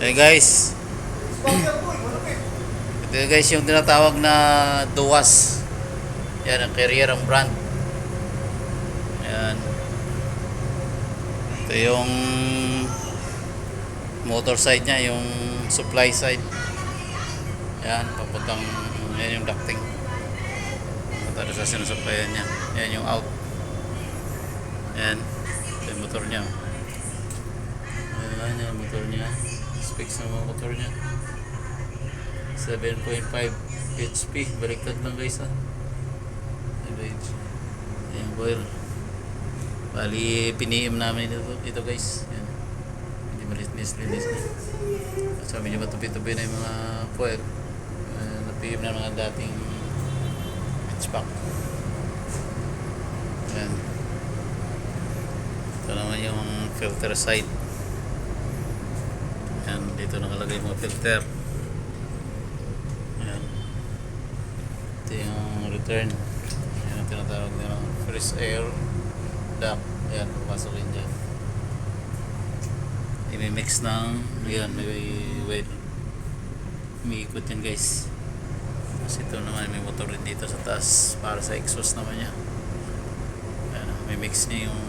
Eh guys, ito guys yung tinatawag na Duwas. Yan ang carrier ang brand. Yan. Ito yung motor side niya, yung supply side. Yan, papuntang yan yung ducting. Papunta sa sinusuplayan niya. Yan yung out. Yan. Ito yung motor niya. Ayan yung motor niya. Specs ng mga motor niya. 7.5 HP. Baliktad lang guys ha. Ayan yung coil. Bali, piniim namin ito, ito guys. Yan. Hindi malinis-linis na. So, medyo matupi-tupi na yung mga coil. Uh, napihim na mga dating hatchback. Yan. Ito naman yung filter side. Yan, dito nakalagay mga filter. Yan. Ito yung return. Yan ang tinatawag nila. Fresh air duct. Yan, papasok yun dyan. I-mix ng, yan, may wait. Umiikot yan guys. Kasi ito naman, may motor rin dito sa taas para sa exhaust naman niya. Yan, may mix niya yung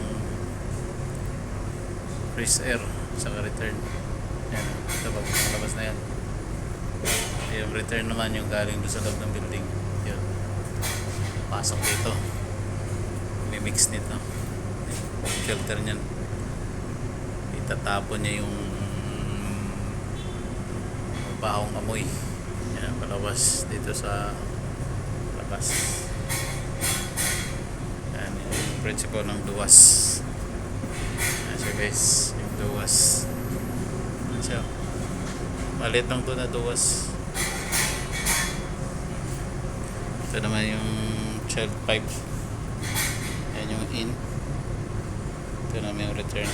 fresh air sa return. Yan, ito pag labas na yan. Yung return naman yung galing doon sa loob ng building. Yun. Pasok dito. May mix nito. Filter niyan. Itatapon niya yung bahong amoy. Yan, palabas dito sa labas. Yan, yung principle ng duwas. Yan siya guys, yung duwas. Siya. Malit lang to na duwas. Ito naman yung child pipe. Yan yung in. Ito naman yung return.